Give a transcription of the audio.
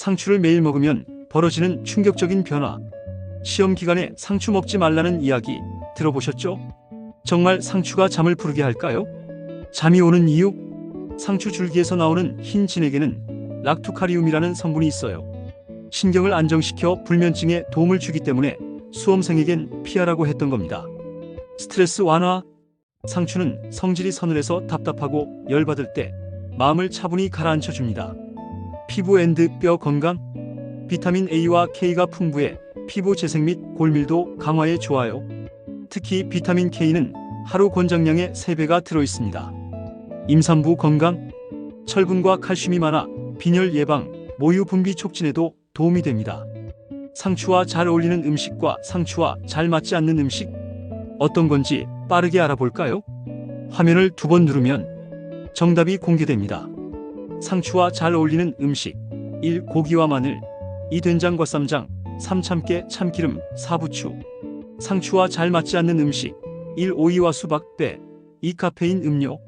상추를 매일 먹으면 벌어지는 충격적인 변화. 시험 기간에 상추 먹지 말라는 이야기 들어보셨죠? 정말 상추가 잠을 부르게 할까요? 잠이 오는 이유? 상추 줄기에서 나오는 흰 진액에는 락투카리움이라는 성분이 있어요. 신경을 안정시켜 불면증에 도움을 주기 때문에 수험생에겐 피하라고 했던 겁니다. 스트레스 완화. 상추는 성질이 서늘해서 답답하고 열받을 때 마음을 차분히 가라앉혀 줍니다. 피부 앤드 뼈 건강. 비타민 A와 K가 풍부해 피부 재생 및 골밀도 강화에 좋아요. 특히 비타민 K는 하루 권장량의 3배가 들어 있습니다. 임산부 건강. 철분과 칼슘이 많아 빈혈 예방, 모유 분비 촉진에도 도움이 됩니다. 상추와 잘 어울리는 음식과 상추와 잘 맞지 않는 음식 어떤 건지 빠르게 알아볼까요? 화면을 두 번 누르면 정답이 공개됩니다. 상추와 잘 어울리는 음식 1. 고기와 마늘 2. 된장과 쌈장 3. 참깨, 참기름, 4. 부추 상추와 잘 맞지 않는 음식 1. 오이와 수박, 배 2. 카페인 음료